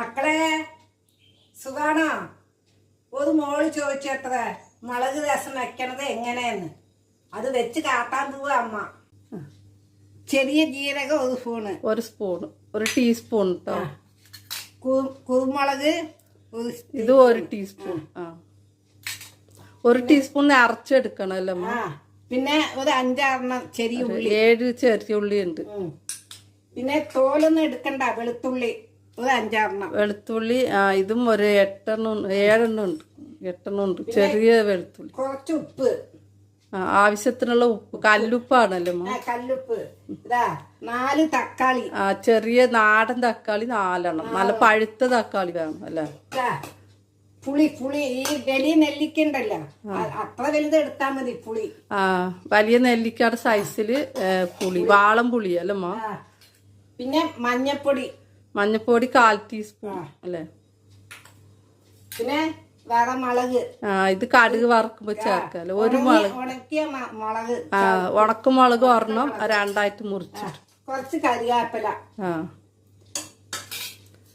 മക്കളെ സുഖാണോ? ഒരു മോൾ ചോദിച്ചത്ര മുളക് രസം വെക്കണത് എങ്ങനെയെന്ന്? അത് വെച്ച് കാട്ടാൻ പോവുക അമ്മ. ചെറിയ ജീരകം ഒരു സ്പൂണ്. ഒരു സ്പൂൺ ഒരു ടീസ്പൂൺ കേട്ടോ കുരുമുളക് ഒരു ഇത് ഒരു ടീസ്പൂൺ ആ. ഒരു ടീസ്പൂൺ അരച്ചെടുക്കണല്ലോ അമ്മ. പിന്നെ ഒരു അഞ്ചാറെണ്ണം ചെറിയ ഉള്ളി. ഏഴ് ചെറിയ ഉള്ളി ഉണ്ട് പിന്നെ തോലൊന്നും എടുക്കണ്ട വെളുത്തുള്ളി. ഒരു വെളുത്തുള്ളി ആ ഇതും ഒരു എട്ടെണ്ണം ഏഴെണ്ണം ഉണ്ട്. എട്ടെണ്ണം ഉണ്ട്. ചെറിയ വെളുത്തുള്ളി. കുറച്ച് ഉപ്പ്. ആ ആവശ്യത്തിനുള്ള ഉപ്പ്. കല്ലുപ്പാണല്ലോ കല്ലുപ്പ്. ഇതാ നാല് തക്കാളി. ആ ചെറിയ നാടൻ തക്കാളി നാലെണ്ണം. നല്ല പഴുത്ത തക്കാളി വേണം അല്ലേ? പുളി പുളി. ഈ വലിയ നെല്ലിക്കണ്ടല്ലോ അ- അത്ര വലുത് എടുത്താ മതി പുളി. ആ വലിയ നെല്ലിക്കയുടെ സൈസിൽ പുളി. വാളം പുളി അല്ലേ പിന്നെ മഞ്ഞപ്പൊടി. മഞ്ഞപ്പൊടി കാൽ ടീസ്പൂൺ അല്ലേ? പിന്നെ ആ ഇത് കടുക് വറക്കുമ്പോ ചേർക്കാല്ലോ ഒരു മുളക്. മുളക് ആ ഉണക്കമുളക് ഒരെണ്ണം രണ്ടായിട്ട് മുറിച്ചു കുറച്ച് കരിയാപ്പില. ആ.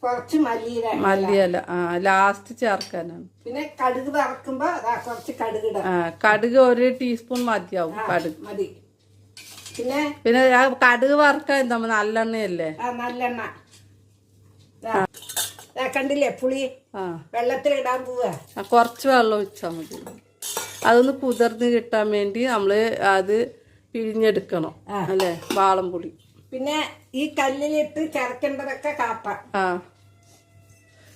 കുറച്ച് മല്ലിയില മല്ലിയല ആ ലാസ്റ്റ് ചേർക്കാനാണ്. പിന്നെ കടുക് വറക്കുമ്പോ കുറച്ച് കടുക് ആ കടുക് ഒരു ടീസ്പൂൺ മതിയാവും കടുക്. മതി. പിന്നെ പിന്നെ കടുക് വറക്കാൻ എന്താ നല്ലെണ്ണയല്ലേ? നല്ലെണ്ണ. കണ്ടില്ലേ പുളി? വെള്ളത്തിലിടാൻ പോവാ. കുറച്ച് വെള്ളം ഒഴിച്ചാൽ മതി. അതൊന്ന് കുതിർന്ന് കിട്ടാൻ വേണ്ടി നമ്മൾ അത് പിഴിഞ്ഞെടുക്കണം അല്ലേ? വാളംപുളി പിന്നെ ഈ കല്ലിലിട്ട് ചരക്കേണ്ടതൊക്കെ കാപ്പ.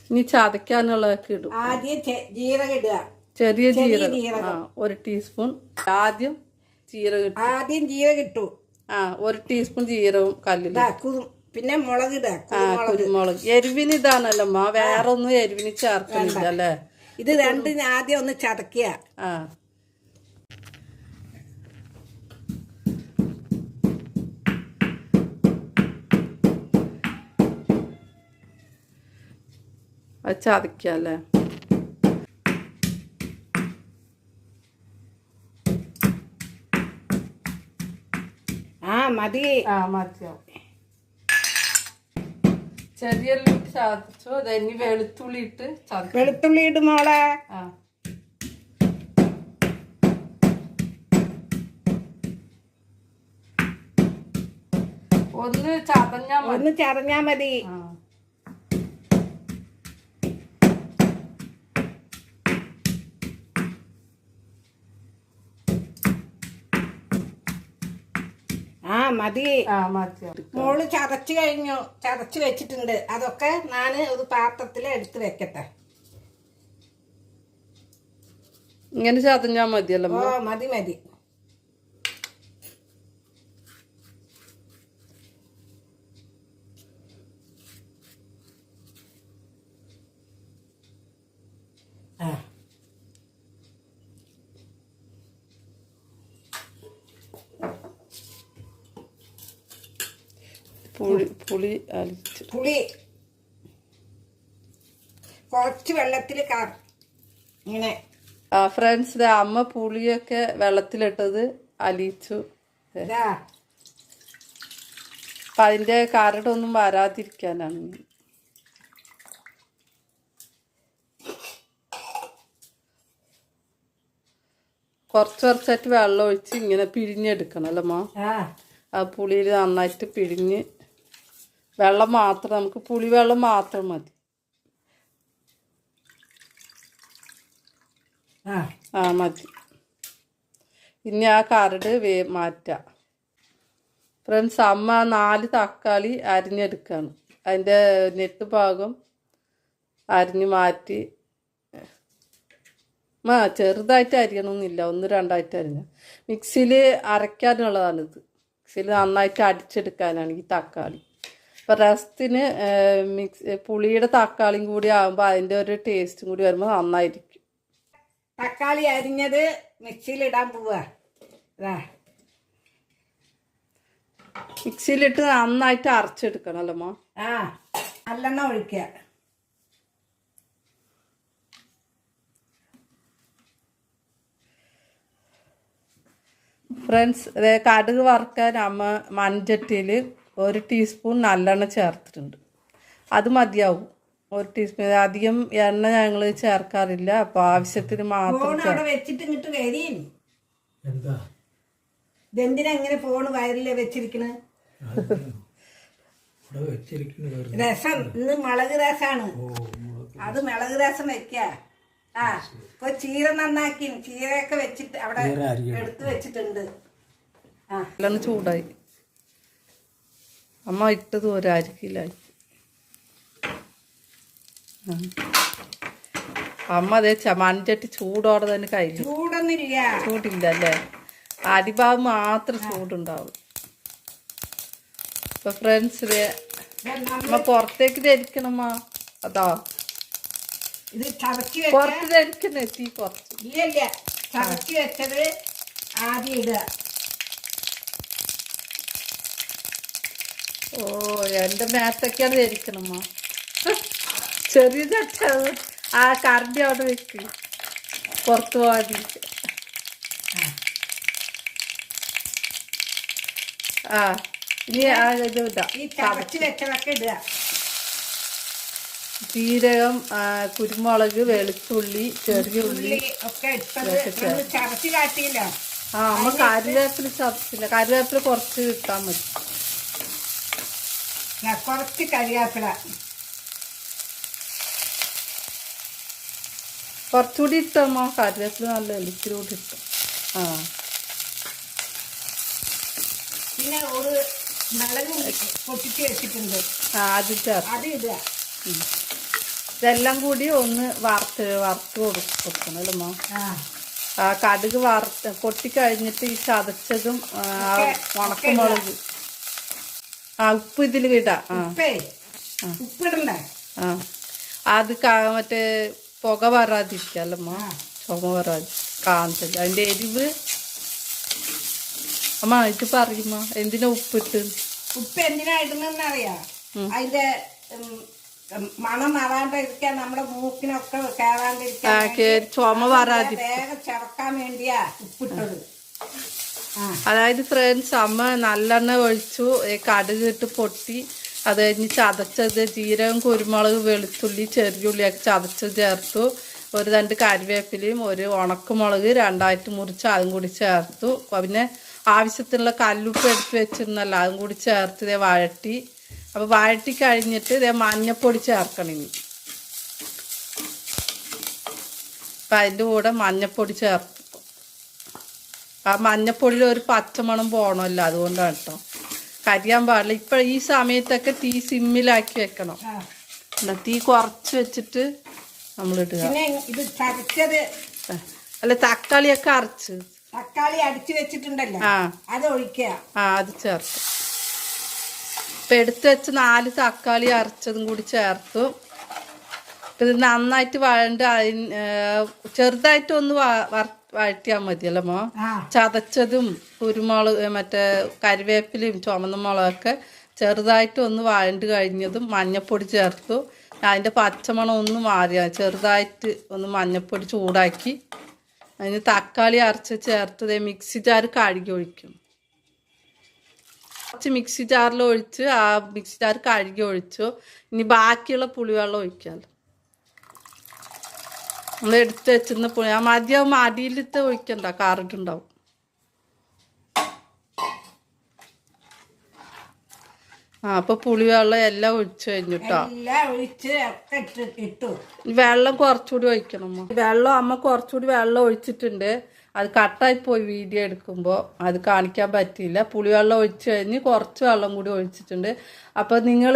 ഇനി ചതയ്ക്കാനുള്ളതൊക്കെ ഇടും. ആദ്യം ജീരകം ഇടുക. ചെറിയ ജീരകം. ജീരകം. ഒരു ടീസ്പൂൺ ആദ്യം ജീരകം ആദ്യം ജീരകം ഇട്ടു. ആ ഒരു ടീസ്പൂൺ കല്ലിൽ ഇതാ കുരു പിന്നെ മുളക് ഇതാ കുരുമുളക്. എരിവിന് ഇതാണല്ലോ മാ വേറെ ഒന്നും എരിവിന് ചേർക്കുന്നില്ല അല്ലേ ഇത് രണ്ടും ആദ്യം ഒന്ന് ചതക്കുക ആ. അത് അല്ലേ? ആ മതി. ആ മതിയാവും ചെറിയ ഉള്ളി ഇട്ട് ചതച്ചു. അത് ഇനി വെളുത്തുള്ളി ഇട്ട് വെളുത്തുള്ളി മോളെ. ആ. ഒന്ന് ചതഞ്ഞാ ഒന്ന് ചതഞ്ഞാ മതി. ആ. മതി. മോൾ ചതച്ചു കഴിഞ്ഞു. ചതച്ചു വെച്ചിട്ടുണ്ട്. അതൊക്കെ ഞാൻ ഒരു പാത്രത്തിൽ എടുത്ത് വെക്കട്ടെ. ഇങ്ങനെ ചതഞ്ഞാ മതിയല്ലോ ഓ മതി മതി. പുളി പുളി അലിച്ച് പുളി. കുറച്ച് വെള്ളത്തിൽ ഇങ്ങനെ. ആ ഫ്രണ്ട്സ് അമ്മ പുളിയൊക്കെ വെള്ളത്തിലിട്ടത് അലിയിച്ചു. അപ്പൊ അതിന്റെ കരടൊന്നും വരാതിരിക്കാനാണ്. കുറച്ച് കുറച്ചായിട്ട് വെള്ളം ഒഴിച്ച് ഇങ്ങനെ പിഴിഞ്ഞെടുക്കണം അല്ലേ ആ പുളിയിൽ നന്നായിട്ട് പിഴിഞ്ഞ് വെള്ളം മാത്രം നമുക്ക് പുളിവെള്ളം മാത്രം മതി. ആ. ആ മതി. ഇനി ആ കരട് വേ മാറ്റാം. ഫ്രണ്ട്സ് അമ്മ നാല് തക്കാളി അരിഞ്ഞെടുക്കുകയാണ് അതിന്റെ നെട്ട് ഭാഗം അരിഞ്ഞ് മാറ്റി. ആ ചെറുതായിട്ട് അരിയണമെന്നില്ല ഒന്ന് രണ്ടായിട്ട് അരിഞ്ഞ. മിക്സിയിൽ അരയ്ക്കാനുള്ളതാണിത്. മിക്സിയിൽ നന്നായിട്ട് അടിച്ചെടുക്കാനാണ് ഈ തക്കാളി. രസത്തിന് മിക്സ് പുളിയുടെ തക്കാളിയും കൂടി ആകുമ്പോൾ അതിന്റെ ഒരു ടേസ്റ്റും കൂടി വരുമ്പോൾ നന്നായിരിക്കും. തക്കാളി അരിഞ്ഞത് മിക്സിയിലിടാൻ പോവാ. ഇതാ മിക്സിയിലിട്ട് നന്നായിട്ട് അരച്ചെടുക്കണം അല്ലമ്മ ആ നല്ലെണ്ണ ഒഴിക്കുക. ഫ്രണ്ട്സ് കടുക് വറുക്കാൻ അമ്മ മൺചട്ടിയിൽ ഒരു ടീസ്പൂൺ നല്ലെണ്ണ ചേർത്തിട്ടുണ്ട്. അത് മതിയാവും. ഒരു ടീസ്പൂൺ അധികം എണ്ണ ഞങ്ങൾ ചേർക്കാറില്ല. അപ്പോൾ ആവശ്യത്തിന് മാത്രം വെച്ചിട്ട് ഇങ്ങോട്ട് എന്താ? ഇതെന്തിനാ ഇങ്ങനെ ഫോൺ വയറിൽ വെച്ചിരിക്കണ്? അത് ഇവിടെ രസം. ഇന്ന് മുളക് രസാണ്. അത് മുളക് രസം വെക്ക. ആ ഇപ്പൊ ചീര നന്നാക്കി ചീരയൊക്കെ വെച്ചിട്ട് അവിടെ എടുത്തു വെച്ചിട്ടുണ്ട്. ആ. എല്ലാം ചൂടായി. അമ്മ ഇട്ടത് ഒരു അര കിലോയി അമ്മ അതേ ചമഞ്ചട്ടി ചൂടോടെ തന്നെ കഴിഞ്ഞു ചൂടൊന്നില്ല ചൂടില്ല അല്ലേ? അടിഭാഗം മാത്രം ചൂടുണ്ടാവും. ഇപ്പൊ ഫ്രണ്ട്സ് അമ്മ പുറത്തേക്ക് ധരിക്കണമ്മ അതാ. പുറത്ത് ധരിക്കണേ തീ കുറച്ച് ഇല്ല ഇല്ല. ചതച്ച് വെച്ചത് ആദ്യം ഇടുക. ഓ എന്റെ മേത്തൊക്കെയാണ് ധരിക്കണമ്മ. ചെറിയ ചട്ട ആ കറണ്ടി അവിടെ വെക്ക്. പുറത്ത് പോകാതിരിക്ക ആ ഇനി ആ ഇത് ഇടാം. ജീരകം കുരുമുളക് വെളുത്തുള്ളി ചെറിയ ഉള്ളി ഒക്കെ നമ്മൾ ആ അമ്മ കറിവേപ്പില ചതച്ചില്ല കറിവേപ്പില കുറച്ച് ഇട്ടാൽ മതി. കുറച്ച് കരിയാപ്പില. കുറച്ചുകൂടി ഇട്ടമ്മോ കറിവേപ്പില നല്ല ഇത്തിരി കൂടി ഇട്ടു. ആ. പിന്നെ ഒരു പൊട്ടിച്ച് വെച്ചിട്ടുണ്ട്. ആ അത് ഇടുക. ഇതെല്ലാം കൂടി ഒന്ന് വറുത്ത് വറുത്ത് കൊടുക്കണല്ലോ കൊടുക്കണം ആ. കടുക് വറുത്ത് പൊട്ടിക്കഴിഞ്ഞിട്ട് ഈ ചതച്ചതും ഉണക്കമുളക്. ആ ഉപ്പ് ഇതിൽ വിടാം ആ. ഉപ്പിടണ്ടേ? ആ. അത് മറ്റേ പുക വരാതിരിക്കല്ലമ്മ. ചുമ വരാതി കാണത്തില്ല അതിന്റെ എരിവ്. അമ്മ ഇത് പറയുമ്മ. എന്തിനാ ഉപ്പിട്ട്? ഉപ്പ് എന്തിനാ അതിന്റെ മണം മാറാണ്ടിരിക്കാൻ നമ്മുടെ മൂക്കിനൊക്കെ കയറാണ്ടിരിക്കാൻ ചുമ വരാതി വേഗം ചവക്കാൻ വേണ്ടിയാ ഉപ്പിട്ടത്. അതായത് ഫ്രണ്ട്സ് അമ്മ നല്ലെണ്ണ ഒഴിച്ചു കടുക് ഇട്ട് പൊട്ടി അത് കഴിഞ്ഞ് ചതച്ചത് ജീരകം കുരുമുളക് വെളുത്തുള്ളി ചെറിയുള്ളിയൊക്കെ ചതച്ചത് ചേർത്തു. ഒരു രണ്ട് കരിവേപ്പിലയും ഒരു ഉണക്കമുളക് രണ്ടായിട്ട് മുറിച്ച് അതും കൂടി ചേർത്തു. പിന്നെ ആവശ്യത്തിനുള്ള കല്ലുപ്പ് എടുത്ത് വെച്ചിരുന്നല്ലോ അതും കൂടി ചേർത്ത് ഇതേ വഴട്ടി അപ്പോൾ വഴട്ടി കഴിഞ്ഞിട്ട് ഇതേ മഞ്ഞപ്പൊടി ചേർക്കണം ഇനി. അപ്പം അതിന്റെ കൂടെ മഞ്ഞപ്പൊടി ചേർത്തു. ആ മഞ്ഞപ്പൊടിയിൽ ഒരു പച്ചമണം പോകണമല്ലോ അതുകൊണ്ടാണ് കേട്ടോ കരിയാൻ പാടില്ല. ഇപ്പം ഈ സമയത്തൊക്കെ തീ സിമ്മിലാക്കി വെക്കണം. തീ കുറച്ച് വെച്ചിട്ട് നമ്മൾ ഇടുക ഇത് ചതച്ചത് അല്ല തക്കാളിയൊക്കെ അരച്ച്. തക്കാളി അടിച്ചു വെച്ചിട്ടുണ്ടല്ലോ. അത് ഒഴിക്കുക. ആ അത് ചേർത്ത്. ഇപ്പം എടുത്ത് വെച്ച് നാല് തക്കാളി അരച്ചതും കൂടി ചേർത്തു. ഇത് നന്നായിട്ട് വഴണ്ട് ചെറുതായിട്ട് ഒന്ന് വഴറ്റിയാൽ മതിയല്ലോ മോ? ചതച്ചതും കുരുമുളക് മറ്റേ കരിവേപ്പിലയും ചുമന്ന മുളകൊക്കെ ചെറുതായിട്ട് ഒന്ന് വഴണ്ട് കഴിഞ്ഞതും മഞ്ഞപ്പൊടി ചേർത്തു. അതിന്റെ പച്ചമണം ഒന്ന് മാറിയ ചെറുതായിട്ട് ഒന്ന് മഞ്ഞപ്പൊടി ചൂടാക്കി. അതിന് തക്കാളി അരച്ച് ചേർത്ത് മിക്സി ജാർ കഴുകി ഒഴിക്കും. കുറച്ച് മിക്സി ജാറിൽ ഒഴിച്ച് ആ മിക്സി ജാർ കഴുകി ഒഴിച്ചു. ഇനി ബാക്കിയുള്ള പുളിവെള്ളം ഒഴിക്കാമല്ലോ നമ്മൾ എടുത്ത് വെച്ചിരുന്ന പുളി. ആ അടിയിലത്തെ ഒഴിക്കണ്ട. കാറിട്ടുണ്ടാവും. ആ അപ്പൊ പുളിവെള്ളം എല്ലാം ഒഴിച്ചു കഴിഞ്ഞിട്ടോ? വെള്ളം കുറച്ചുകൂടി ഒഴിക്കണം വെള്ളം അമ്മ കുറച്ചുകൂടി വെള്ളം ഒഴിച്ചിട്ടുണ്ട്. അത് കട്ടായിപ്പോയി വീഡിയോ എടുക്കുമ്പോൾ അത് കാണിക്കാൻ പറ്റിയില്ല. പുളിവെള്ളം ഒഴിച്ച് കഴിഞ്ഞ് കുറച്ച് വെള്ളം കൂടി ഒഴിച്ചിട്ടുണ്ട്. അപ്പോൾ നിങ്ങൾ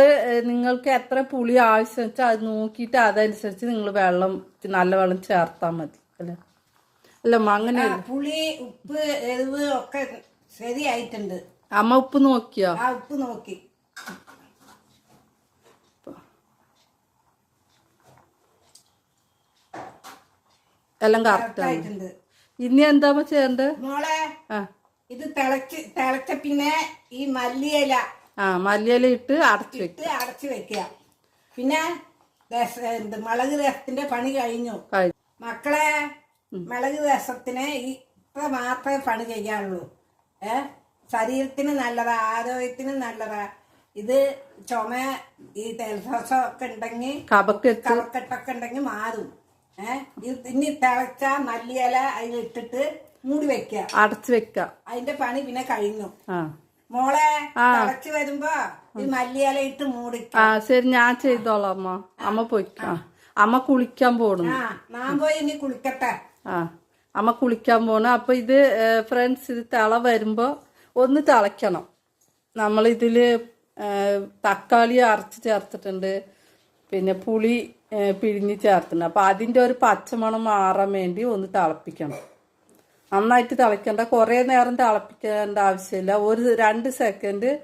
നിങ്ങൾക്ക് എത്ര പുളി ആവശ്യം വെച്ചാൽ അത് നോക്കിയിട്ട് അതനുസരിച്ച് നിങ്ങൾ വെള്ളം നല്ല വെള്ളം ചേർത്താൽ മതി. അല്ലേ? അല്ല അങ്ങനെ പുളി ഉപ്പ് എരിവ് ഒക്കെ ശരിയായിട്ടുണ്ട്. അമ്മ ഉപ്പ് നോക്കിയോ? ആ ഉപ്പ് നോക്കി. എല്ലാം കറക്റ്റ് ആയിട്ടുണ്ട്. ഇനി എന്താ ചെയ്യണ്ടേ? മോളെ ആ. ഇത് തിളച്ച് തിളച്ച പിന്നെ ഈ മല്ലിയില ആ മല്ലിയില ഇട്ട് അടച്ചു വെക്കും. ഇട്ട് അടച്ചു വെക്കുക പിന്നെ മുളക് രസത്തിന്റെ പണി കഴിഞ്ഞു. മക്കളെ മുളക് രസത്തിന് ഇത്ര മാത്രമേ പണി ചെയ്യാനുള്ളൂ. ഏ? ശരീരത്തിന് നല്ലതാ ആരോഗ്യത്തിന് നല്ലതാ. ഇത് ചുമ ഈ ജലദോഷം ഒക്കെ ഉണ്ടെങ്കിൽ കബക്കെട്ടൊക്കെ ഉണ്ടെങ്കിൽ മാറും. ഏഹ് ഇനി തിളച്ച മല്ലിയില അതിലിട്ടിട്ട് മൂടി വെക്കുക അടച്ചു വെക്ക. അതിന്റെ പണി പിന്നെ കഴിഞ്ഞു. ആ. മോളെ തിളച്ചു വരുമ്പോ ഈ മല്ലിയില ഇട്ട് മൂടി ആ ശരി ഞാൻ ചെയ്തോളാം അമ്മ. അമ്മ പോയിക്കാം. അമ്മ കുളിക്കാൻ പോണു. ആ ഞാൻ പോയി ഇനി കുളിക്കട്ടെ. ആ അമ്മ കുളിക്കാൻ പോണു. അപ്പൊ ഇത് ഫ്രണ്ട്സ് ഇത് തിള വരുമ്പോ ഒന്ന് തിളയ്ക്കണം. നമ്മളിതിൽ തക്കാളി അരച്ച് ചേർത്തിട്ടുണ്ട്. പിന്നെ പുളി പിഴിഞ്ഞ് ചേർത്തണം അപ്പോൾ അതിന്റെ ഒരു പച്ചമണം മാറാൻ വേണ്ടി ഒന്ന് തിളപ്പിക്കണം. നന്നായിട്ട് തിളയ്ക്കേണ്ട. കുറേ നേരം തിളപ്പിക്കേണ്ട ആവശ്യമില്ല. ഒരു രണ്ട് സെക്കൻഡ്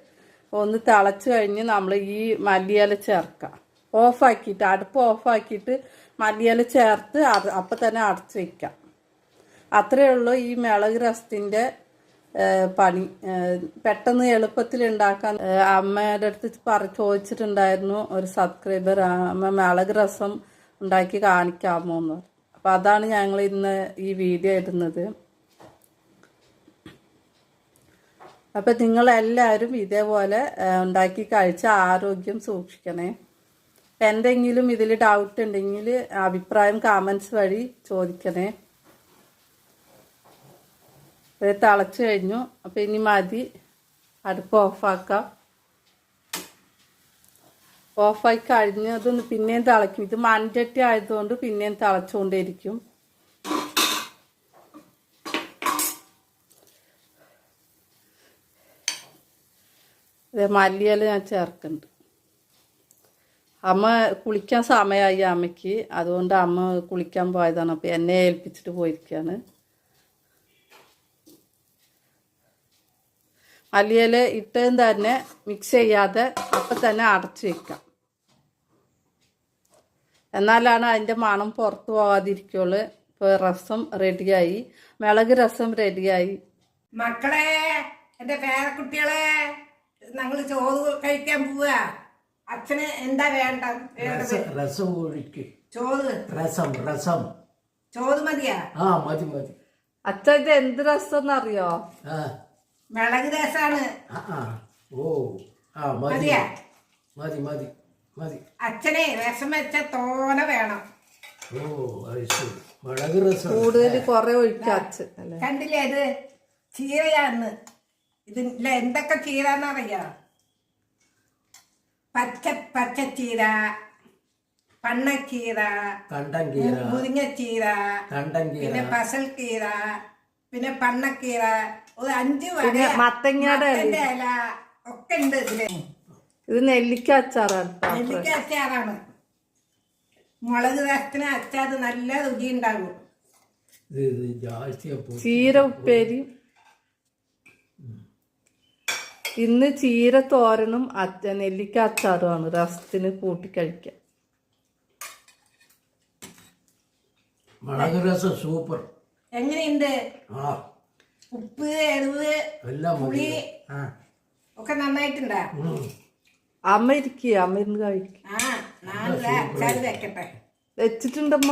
ഒന്ന് തിളച്ച് കഴിഞ്ഞ് നമ്മൾ ഈ മല്ലിയില ചേർക്കാം. ഓഫാക്കിയിട്ട് അടുപ്പ് ഓഫാക്കിയിട്ട് മല്ലിയില ചേർത്ത് അപ്പം തന്നെ അടച്ച് വയ്ക്കാം അത്രയേ ഉള്ളൂ ഈ മിളക് രസത്തിന്റെ പണി. പെട്ടെന്ന് എളുപ്പത്തിൽ ഉണ്ടാക്കാൻ അമ്മയുടെ അടുത്ത് പറ ചോദിച്ചിട്ടുണ്ടായിരുന്നു ഒരു സബ്സ്ക്രൈബർ അമ്മ മിളക് രസം ഉണ്ടാക്കി കാണിക്കാമോ എന്ന്. അപ്പം അതാണ് ഞങ്ങൾ ഇന്ന് ഈ വീഡിയോ ഇടുന്നത്. അപ്പം നിങ്ങളെല്ലാവരും ഇതേപോലെ ഉണ്ടാക്കി കഴിച്ച് ആരോഗ്യം സൂക്ഷിക്കണേ. എന്തെങ്കിലും ഇതിൽ ഡൗട്ട് ഉണ്ടെങ്കിൽ അഭിപ്രായം കമൻസ് വഴി ചോദിക്കണേ. ഇത് തിളച്ച് കഴിഞ്ഞു. അപ്പം ഇനി മതി. അടുപ്പ് ഓഫാക്കാം. ഓഫായി കഴിഞ്ഞ് അതൊന്ന് പിന്നെയും തിളയ്ക്കും. ഇത് മൺചട്ടി ആയതുകൊണ്ട് പിന്നെയും തിളച്ചുകൊണ്ടേയിരിക്കും. ഇത് മല്ലിയില ഞാൻ ചേർക്കുന്നുണ്ട്. അമ്മ കുളിക്കാൻ സമയമായി അമ്മയ്ക്ക്. അതുകൊണ്ട് അമ്മ കുളിക്കാൻ പോയതാണ്. അപ്പം എന്നെ ഏൽപ്പിച്ചിട്ട് പോയിരിക്കുകയാണ്. മല്ലിയില ഇട്ടതും തന്നെ മിക്സ് ചെയ്യാതെ അപ്പം തന്നെ അടച്ചു വെക്കാം. എന്നാലാണ് അതിന്റെ മണം പുറത്ത് പോകാതിരിക്കുള്ളൂ. ഇപ്പോൾ രസം റെഡിയായി മിളക് രസം റെഡിയായി മക്കളെ എന്റെ പേരക്കുട്ടികളെ ഞങ്ങൾ ചോറ് കഴിക്കാൻ പോവുക അച്ഛന് എന്താ വേണ്ട രസം ഒഴിക്ക്. ചോറ്? രസം രസം. ചോറ് മതിയാ? ആ മതി മതി. അച്ഛ എന്ത് രസം എന്നറിയോ ആ. മിളക് രസാണ്. ഓ ആ മതി. മതിയാ? മതി മതി മതി. അച്ഛനെ രസം വെച്ച തോന വേണം. ഓ അത് ശരി. മുളക് രസം കൂടുതൽ കുറെ ഒഴിക്കാം അച്ഛൻ അല്ലേ? കണ്ടില്ലേ ഇത്? ചീരയാന്ന്. ഇതില്ല എന്തൊക്കെ ചീരാന്നറിയോ പച്ച പച്ചച്ചീര പണ്ണച്ചീര കണ്ടൻ കീര മുരിങ്ങച്ചീര കണ്ടൻ കീര പിന്നെ പസൽക്കീര പിന്നെ പണ്ണക്കീറ ഒരു അഞ്ച് പിന്നെ മത്തങ്ങയുടെ ഇല. മത്തന്റെ ഇല ഒക്കെ ഉണ്ട് ഇതിൽ. ഇത് നെല്ലിക്ക അച്ചാറാണ്. നെല്ലിക്ക അച്ചാറാണ്. മുളക് രസത്തിന് അച്ചാർ നല്ല രുചി ഉണ്ടാകും ഇത് ഇത് ജാസ്തിയാ പോ ചീര ഉപ്പേരി. ഇന്ന് ചീര തോരനും അച്ച നെല്ലിക്ക അച്ചാറുമാണ്. രസത്തിന് കൂട്ടി കഴിക്കാൻ മുളക് രസം സൂപ്പർ. എങ്ങനെയുണ്ട്? ഉപ്പ് എരിവ് പുളി ഒക്കെ നന്നായിട്ടുണ്ടാ. അമ്മ ഇരിക്കുക അമ്മ ഇരുന്ന് കഴിക്കും. ആ ഞാനില്ല അച്ചാറ് വെക്കട്ടെ. വെച്ചിട്ടുണ്ടമ്മ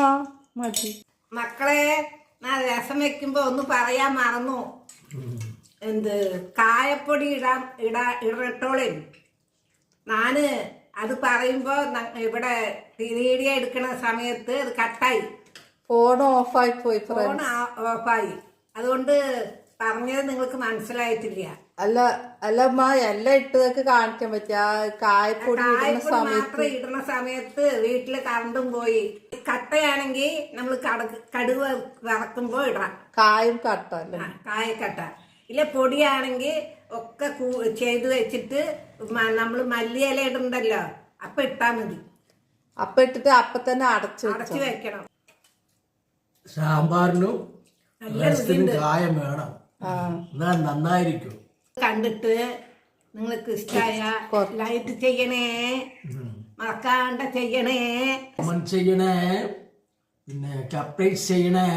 മതി. മക്കളെ ഞാൻ രസം വെക്കുമ്പോ ഒന്ന് പറയാൻ മറന്നു. എന്ത് കായപ്പൊടി ഇടാൻ ഇടാ ഇടട്ടോളേ. ഞാൻ അത് പറയുമ്പോ ഇവിടെ വീഡിയോ എടുക്കുന്ന സമയത്ത് അത് കട്ടായി. ഫോൺ ഓഫായി പോയി ഫോൺ ഓഫായി അതുകൊണ്ട് പറഞ്ഞത് നിങ്ങൾക്ക് മനസ്സിലായിട്ടില്ല. അല്ല അല്ല അമ്മ എല്ലാം ഇട്ടതൊക്കെ കാണിക്കാൻ പറ്റിയ കായപ്പൊടി ഇടുന്ന സമയത്ത് മാത്രം ഇടുന്ന സമയത്ത് വീട്ടിൽ കറണ്ടും പോയി. കട്ടയാണെങ്കിൽ നമ്മൾ കടുവ വറക്കുമ്പോ ഇടാം. കായും കട്ട അല്ലേ? ആ, കായക്കട്ട ഇല്ല പൊടിയാണെങ്കിൽ ഒക്കെ ചെയ്ത് വെച്ചിട്ട് നമ്മൾ മല്ലിയില ഇടണ്ടല്ലോ? അപ്പൊ ഇട്ടാ മതി. അപ്പൊ ഇട്ടിട്ട് അപ്പൊ തന്നെ അടച്ചു അടച്ചു വെക്കണം. സാമ്പാറിനും രസത്തിനും കായം വേണം. എന്നാൽ നന്നായിരിക്കും. കണ്ടിട്ട് നിങ്ങൾക്ക് ഇഷ്ടമായ ലൈറ്റ് ചെയ്യണേ. മറക്കാണ്ട ചെയ്യണേ. കമന്റ് ചെയ്യണേ. പിന്നെ സബ്സ്ക്രൈബ് ചെയ്യണേ.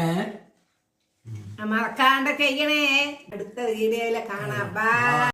മറക്കാണ്ട ചെയ്യണേ. അടുത്ത വീഡിയോയിലെ കാണാം. ബൈ